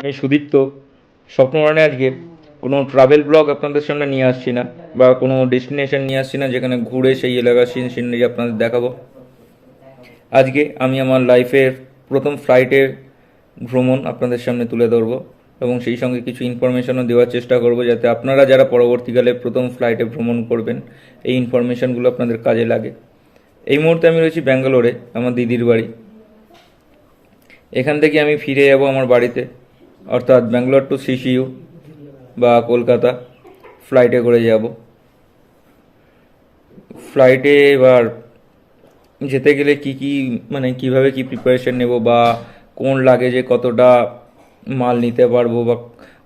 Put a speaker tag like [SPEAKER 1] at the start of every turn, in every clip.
[SPEAKER 1] আমি সুদীপ্ত স্বপ্নরানে আজকে কোনো ট্রাভেল ব্লগ আপনাদের সামনে নিয়ে আসছি না বা কোনো ডেস্টিনেশন নিয়ে আসছি না যেখানে ঘুরে সেই এলাকার সিন সিনারি আপনাদের দেখাবো। আজকে আমি আমার লাইফের প্রথম ফ্লাইটের ভ্রমণ আপনাদের সামনে তুলে ধরবো এবং সেই সঙ্গে কিছু ইনফরমেশনও দেওয়ার চেষ্টা করব যাতে আপনারা যারা পরবর্তীকালে প্রথম ফ্লাইটে ভ্রমণ করবেন, এই ইনফরমেশনগুলো আপনাদের কাজে লাগে। এই মুহূর্তে আমি রয়েছি ব্যাঙ্গালোরে, আমার দিদির বাড়ি। এখান থেকে আমি ফিরে যাব আমার বাড়িতে, অর্থাৎ ব্যাঙ্গালোর টু সিসিইউ বা কলকাতা ফ্লাইটে করে যাব। ফ্লাইটে এবার যেতে গেলে কি কি মানে কীভাবে কি প্রিপারেশন নেব বা কোন লাগেজে কতটা মাল নিতে পারব বা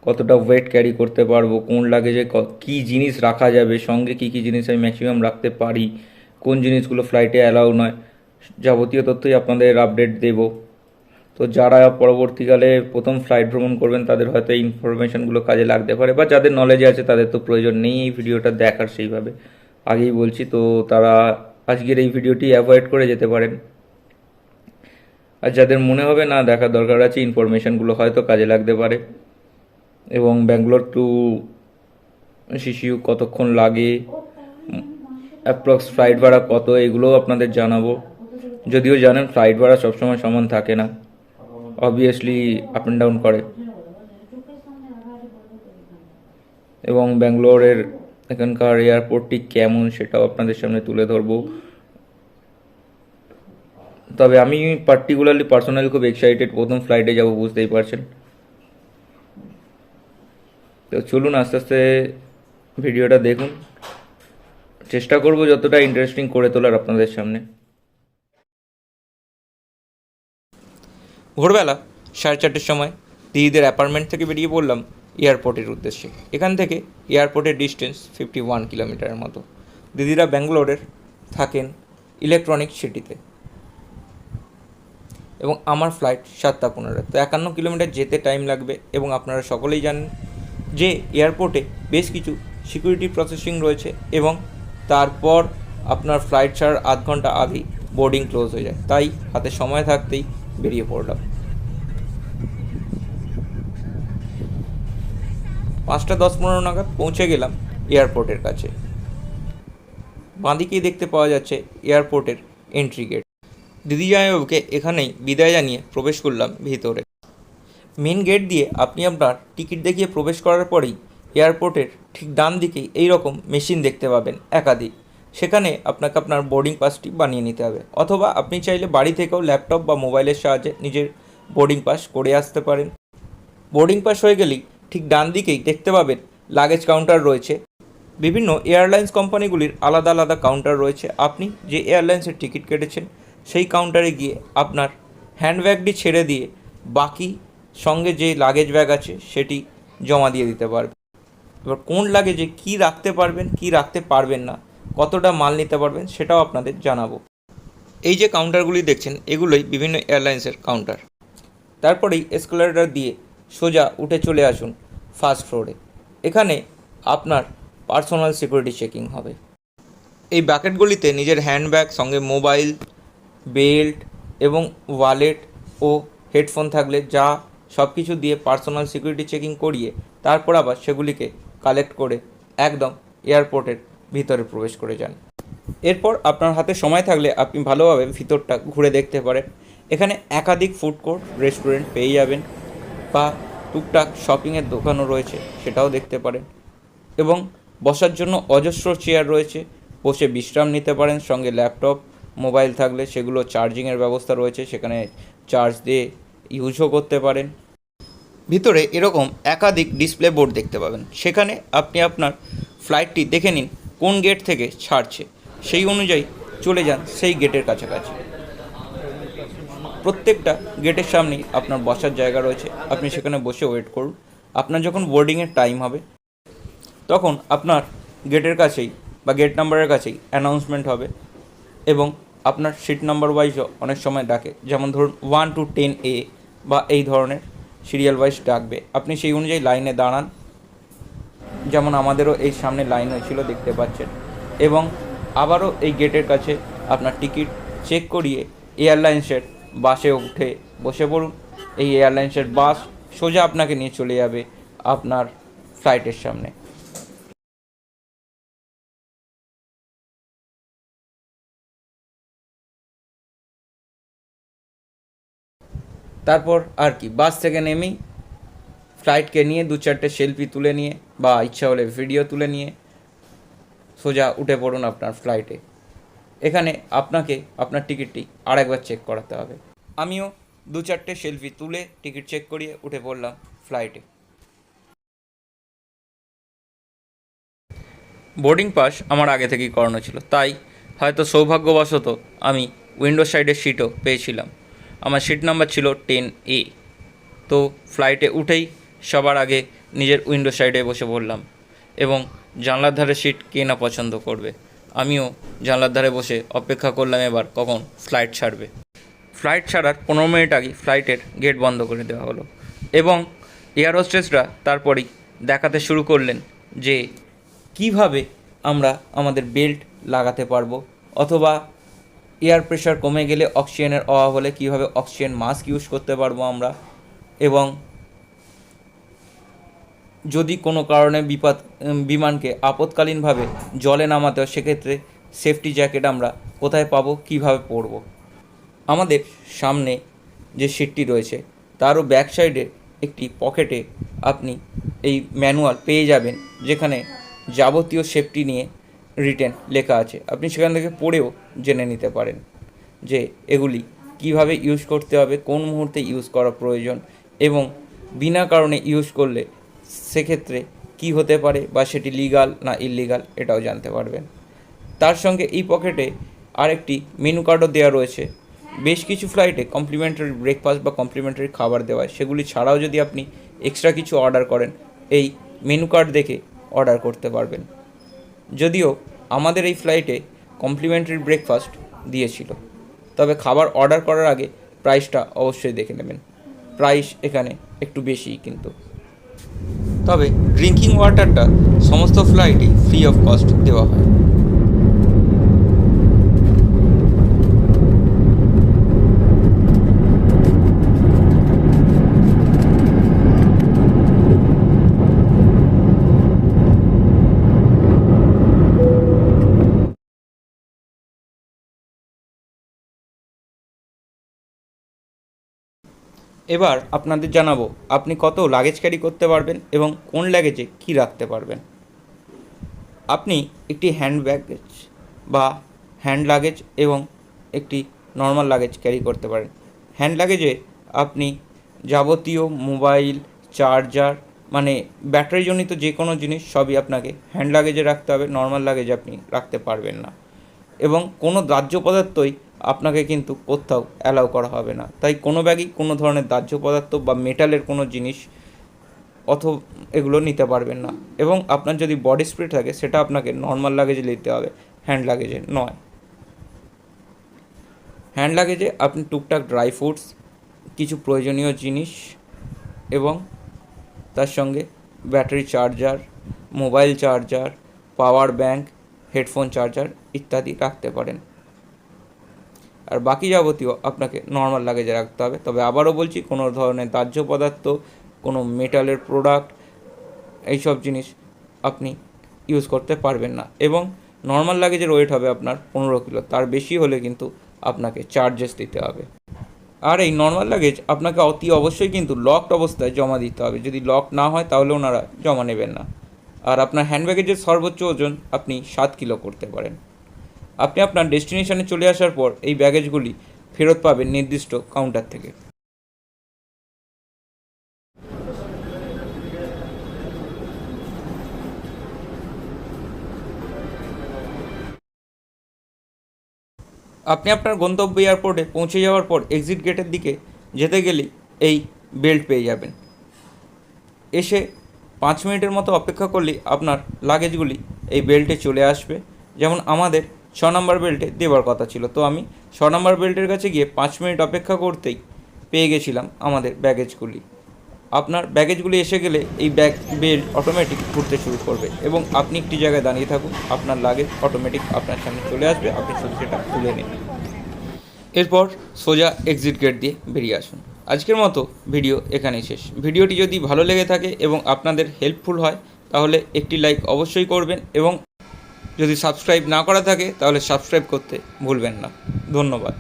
[SPEAKER 1] কতটা ওয়েট ক্যারি করতে পারব, কোন লাগেজে কি জিনিস রাখা যাবে, সঙ্গে কি কি জিনিস আমি ম্যাক্সিমাম রাখতে পারি, কোন জিনিসগুলো ফ্লাইটে অ্যালাউ নয়, যাবতীয় তথ্যই আপনাদের আপডেট দেব। তো যারা পরবর্তীকালে প্রথম ফ্লাইট ভ্রমণ করবেন, তাদের হয়তো এই ইনফরমেশনগুলো কাজে লাগতে পারে। বা যাদের নলেজে আছে, তাদের তো প্রয়োজন নেই এই ভিডিওটা দেখার সেইভাবে। আগেই বলছি, তো তারা আজকের এই ভিডিওটি অ্যাভয়েড করে যেতে পারেন। আর যাদের মনে হবে না দেখা দরকার আছে ইনফরমেশনগুলো হয়তো কাজে লাগতে পারে। এবং ব্যাঙ্গালোর টু শিশিউ কতক্ষণ লাগে অ্যাপ্রক্স ফ্লাইট ভাড়া কত, এগুলোও আপনাদের জানাব। যদিও জানেন ফ্লাইট ভাড়া সবসময় সমান থাকে না। অবভিয়াসলি আপ অ্যান্ড ডাউন করে। এবং ব্যাঙ্গালোরের এখানকার এয়ারপোর্টটি কেমন সেটাও আপনাদের সামনে তুলে ধরবো। তবে আমি পার্টিকুলারলি পার্সোনালি খুব এক্সাইটেড প্রথম ফ্লাইটে যাব, বুঝতেই পারছেন। তো চলুন আস্তে আস্তে ভিডিওটা দেখুন। চেষ্টা করব যতটা ইন্টারেস্টিং করে তোলার আপনাদের সামনে।
[SPEAKER 2] ভোরবেলা সাড়ে চারটের সময় দিদিদের অ্যাপার্টমেন্ট থেকে বেরিয়ে পড়লাম এয়ারপোর্টের উদ্দেশ্যে। এখান থেকে এয়ারপোর্টের ডিস্টেন্স ফিফটি ওয়ান কিলোমিটারের মতো। দিদিরা ব্যাঙ্গালোরের থাকেন ইলেকট্রনিক সিটিতে এবং আমার ফ্লাইট সাতটা পনেরো তো একান্ন কিলোমিটার যেতে টাইম লাগবে এবং আপনারা সকলেই জানেন যে এয়ারপোর্টে বেশ কিছু সিকিউরিটি প্রসেসিং রয়েছে এবং তারপর আপনার ফ্লাইট ছাড়ার আধ ঘণ্টা আগেই বোর্ডিং ক্লোজ হয়ে যায়। তাই হাতে সময় থাকতেই বেরিয়ে পড়লাম। পাঁচটা দশ পনেরো নাগাদ পৌঁছে গেলাম এয়ারপোর্টের কাছে। বাঁদিকেই দেখতে পাওয়া যাচ্ছে এয়ারপোর্টের এন্ট্রি গেট দিদি জামাইবাবুকে এখানেই বিদায় জানিয়ে প্রবেশ করলাম ভিতরে। মেন গেট দিয়ে আপনি আপনার টিকিট দেখিয়ে প্রবেশ করার পরেই এয়ারপোর্টের ঠিক ডান দিকেই এই রকম মেশিন দেখতে পাবেন একাধিক। সেখানে আপনাকে আপনার বোর্ডিং পাসটি বানিয়ে নিতে হবে। অথবা আপনি চাইলে বাড়ি থেকেও ল্যাপটপ বা মোবাইলের সাহায্যে নিজের বোর্ডিং পাস করে আসতে পারেন। বোর্ডিং পাস হয়ে গেলেই ঠিক ডান দিকেই দেখতে পাবেন লাগেজ কাউন্টার রয়েছে। বিভিন্ন এয়ারলাইন্স কোম্পানিগুলির আলাদা আলাদা কাউন্টার রয়েছে। আপনি যে এয়ারলাইন্সের টিকিট কেটেছেন, সেই কাউন্টারে গিয়ে আপনার হ্যান্ডব্যাগটি ছেড়ে দিয়ে বাকি সঙ্গে যে লাগেজ ব্যাগ আছে, সেটি জমা দিয়ে দিতে পারবেন। এবার কোন লাগেজে কী রাখতে পারবেন, কী রাখতে পারবেন না কতটা মাল নিতে পারবেন সেটাও আপনাদের জানাব। এই যে কাউন্টারগুলি দেখছেন, এগুলোই বিভিন্ন এয়ারলাইন্সের কাউন্টার তারপরেই এসকেলেটর দিয়ে সোজা উঠে চলে আসুন ফার্স্ট ফ্লোরে এখানে আপনার পার্সোনাল সিকিউরিটি চেকিং হবে। এই বাকেটগুলিতে নিজের হ্যান্ডব্যাগ সঙ্গে মোবাইল বেল্ট এবং ওয়ালেট ও হেডফোন থাকলে যা সব কিছু দিয়ে পার্সোনাল সিকিউরিটি চেকিং করিয়ে তারপর আবার সেগুলিকে কালেক্ট করে একদম এয়ারপোর্টের ভিতরে প্রবেশ করে যান। এরপর আপনার হাতে সময় থাকলে আপনি ভালোভাবে ভিতরটা ঘুরে দেখতে পারেন। এখানে একাধিক ফুড কোর্ট রেস্টুরেন্ট পেয়ে যাবেন বা টুকটাক শপিংয়ের দোকানও রয়েছে, সেটাও দেখতে পারেন। এবং বসার জন্য অজস্র চেয়ার রয়েছে, বসে বিশ্রাম নিতে পারেন, সঙ্গে ল্যাপটপ মোবাইল থাকলে সেগুলো চার্জিংয়ের ব্যবস্থা রয়েছে, সেখানে চার্জ দিয়ে ইউজও করতে পারেন। ভিতরে এরকম একাধিক ডিসপ্লে বোর্ড দেখতে পাবেন। সেখানে আপনি আপনার ফ্লাইটটি দেখে নিন কোন গেট থেকে ছাড়ছে, সেই অনুযায়ী চলে যান সেই গেটের কাছাকাছি। প্রত্যেকটা গেটের সামনেই আপনার বসার জায়গা রয়েছে। আপনি সেখানে বসে ওয়েট করুন। আপনার যখন বোর্ডিংয়ের টাইম হবে, তখন আপনার গেটের কাছেই বা গেট নাম্বারের কাছেই অ্যানাউন্সমেন্ট হবে এবং আপনার সিট নাম্বার ওয়াইজও অনেক সময় ডাকে। যেমন ধরুন ওয়ান টু টেন এ বা এই ধরনের সিরিয়াল ওয়াইজ ডাকবে। আপনি সেই অনুযায়ী লাইনে দাঁড়ান। যেমন আমাদেরও এই সামনে লাইন হয়েছিল, দেখতে পাচ্ছেন। এবং আবারও এই গেটের কাছে আপনার টিকিট চেক করিয়ে এয়ারলাইন্সের বাসে উঠে বসে পড়ুন। এই এয়ারলাইন্সের বাস সোজা আপনাকে নিয়ে চলে যাবে আপনার ফ্লাইটের সামনে। তারপর আর কি, বাস থেকে নেমেই ফ্লাইটকে নিয়ে, দু চারটে সেলফি তুলে নিয়ে, বা ইচ্ছা হলে ভিডিও তুলে নিয়ে, সোজা উঠে পড়ুন আপনার ফ্লাইটে এখানে আপনাকে আপনার টিকিটটি আরেকবার চেক করাতে হবে। আমিও দু চারটে সেলফি তুলে টিকিট চেক করিয়ে উঠে পড়লাম ফ্লাইটে বোর্ডিং পাস আমার আগে থেকেই করানো ছিল, তাই হয়তো সৌভাগ্যবশত আমি উইন্ডো সাইডের সিটও পেয়েছিলাম। আমার সিট নাম্বার ছিল টেন এ তো ফ্লাইটে উঠেই সবার আগে নিজের উইন্ডো সাইডে বসে পড়লাম এবং জানলার ধারে সিট কে না পছন্দ করবে। আমিও জানলার ধারে বসে অপেক্ষা করলাম এবার কখন ফ্লাইট ছাড়বে। ফ্লাইট ছাড়ার পনেরো মিনিট আগে ফ্লাইটের গেট বন্ধ করে দেওয়া হলো এবং এয়ার হোস্টেসরা তারপরেই দেখাতে শুরু করলেন যে কীভাবে আমরা আমাদের বেল্ট লাগাতে পারব অথবা এয়ার প্রেশার কমে গেলে অক্সিজেনের অভাব হলে কীভাবে অক্সিজেন মাস্ক ইউজ করতে পারব আমরা এবং যদি কোনো কারণে বিপদ বিমানকে আপৎকালীনভাবে জলে নামাতে হয়, সেক্ষেত্রে সেফটি জ্যাকেট আমরা কোথায় পাবো, কীভাবে পরবো? আমাদের সামনে যে সিটটি রয়েছে, তারও ব্যাক সাইডে একটি পকেটে আপনি এই ম্যানুয়াল পেয়ে যাবেন, যেখানে যাবতীয় সেফটি নিয়ে রিটেন লেখা আছে। আপনি সেখান থেকে পড়েও জেনে নিতে পারেন যে এগুলি কীভাবে ইউজ করতে হবে, কোন মুহূর্তে ইউজ করা প্রয়োজন এবং বিনা কারণে ইউজ করলে সেক্ষেত্রে কি হতে পারে বা সেটি লিগাল না ইললিগাল এটাও জানতে পারবেন। তার সঙ্গে এই পকেটে আরেকটি মেনু কার্ডও দেওয়া রয়েছে। বেশ কিছু ফ্লাইটে কমপ্লিমেন্টারি ব্রেকফাস্ট বা কমপ্লিমেন্টারি খাবার দেওয়া হয়। সেগুলি ছাড়াও যদি আপনি এক্সট্রা কিছু অর্ডার করেন, এই মেনু কার্ড দেখে অর্ডার করতে পারবেন। যদিও আমাদের এই ফ্লাইটে কমপ্লিমেন্টারি ব্রেকফাস্ট দিয়েছিল। তবে খাবার অর্ডার করার আগে প্রাইসটা অবশ্যই দেখে নেবেন। প্রাইস এখানে একটু বেশিই কিন্তু। তবে ড্রিঙ্কিং ওয়াটারটা সমস্ত ফ্লাইটে ফ্রি অফ কস্ট দেওয়া হয়। এবার আপনাদের জানাব, আপনি কত লাগেজ ক্যারি করতে পারবেন এবং কোন লাগেজে কী রাখতে পারবেন। আপনি একটি হ্যান্ড ব্যাগেজ বা হ্যান্ড লাগেজ এবং একটি নর্মাল লাগেজ ক্যারি করতে পারেন। হ্যান্ড লাগেজে আপনি যাবতীয় মোবাইল চার্জার মানে ব্যাটারিজনিত যে কোনো জিনিস সবই আপনাকে হ্যান্ড লাগেজে রাখতে হবে নর্মাল লাগেজে আপনি রাখতে পারবেন না। এবং কোনো দাহ্য পদার্থই আপনাকে কিন্তু কোথাও অ্যালাউ করা হবে না। তাই কোনো ব্যাগই কোনো ধরনের দাহ্য পদার্থ বা মেটালের কোনো জিনিস অথ, এগুলো নিতে পারবেন না। এবং আপনার যদি বডি স্প্রে থাকে, সেটা আপনাকে নর্মাল লাগেজে নিতে হবে হ্যান্ড লাগেজে নয়। হ্যান্ড লাগেজে আপনি টুকটাক ড্রাই ফ্রুটস কিছু প্রয়োজনীয় জিনিস এবং তার সঙ্গে battery charger mobile charger power bank headphone charger ইত্যাদি রাখতে পারেন। আর বাকি যাবতীয় আপনাকে নর্মাল লাগেজে রাখতে হবে। তবে আবারও বলছি, কোনো ধরনের দাহ্য পদার্থ, কোনো মেটালের প্রোডাক্ট এইসব জিনিস আপনি ইউজ করতে পারবেন না। এবং নর্মাল লাগেজের ওয়েট হবে আপনার পনেরো কিলো। তার বেশি হলে কিন্তু আপনাকে চার্জেস দিতে হবে। আর এই নর্মাল লাগেজ আপনাকে অতি অবশ্যই কিন্তু লকড অবস্থায় জমা দিতে হবে। যদি লক না হয়, তাহলে ওনারা জমা নেবেন না। আর আপনার হ্যান্ড ব্যাগেজের সর্বোচ্চ ওজন, আপনি সাত কিলো করতে পারেন। আপনি আপনার ডেস্টিনেশনে চলে আসার পর এই ব্যাগেজগুলি ফেরত পাবেন নির্দিষ্ট কাউন্টার থেকে। আপনি আপনার গন্তব্য এয়ারপোর্টে পৌঁছে যাওয়ার পর এক্সিট গেটের দিকে যেতে গেলেই এই বেল্ট পেয়ে যাবেন। এসে পাঁচ মিনিটের মতো অপেক্ষা করলেই আপনার লাগেজগুলি এই বেল্টে চলে আসবে। যেমন আমাদের ছ নম্বর বেল্টে দেওয়ার কথা ছিল। তো আমি ছ নম্বর বেল্টের কাছে গিয়ে পাঁচ মিনিট অপেক্ষা করতেই পেয়ে গেছিলাম আমাদের ব্যাগেজগুলি। আপনার ব্যাগেজগুলি এসে গেলে এই ব্যাগ, বেল্ট অটোমেটিক ঘুরতে শুরু করবে এবং আপনি একটি জায়গায় দাঁড়িয়ে থাকুন, আপনার লাগেজ অটোমেটিক আপনার সামনে চলে আসবে, আপনি শুধু সেটা তুলে নিন। এরপর সোজা এক্সিট গেট দিয়ে বেরিয়ে আসুন। আজকের মতো ভিডিও এখানেই শেষ। ভিডিওটি যদি ভালো লেগে থাকে এবং আপনাদের হেল্পফুল হয়, তাহলে একটি লাইক অবশ্যই করবেন এবং যদি সাবস্ক্রাইব না করা থাকে তাহলে সাবস্ক্রাইব করতে ভুলবেন না। ধন্যবাদ।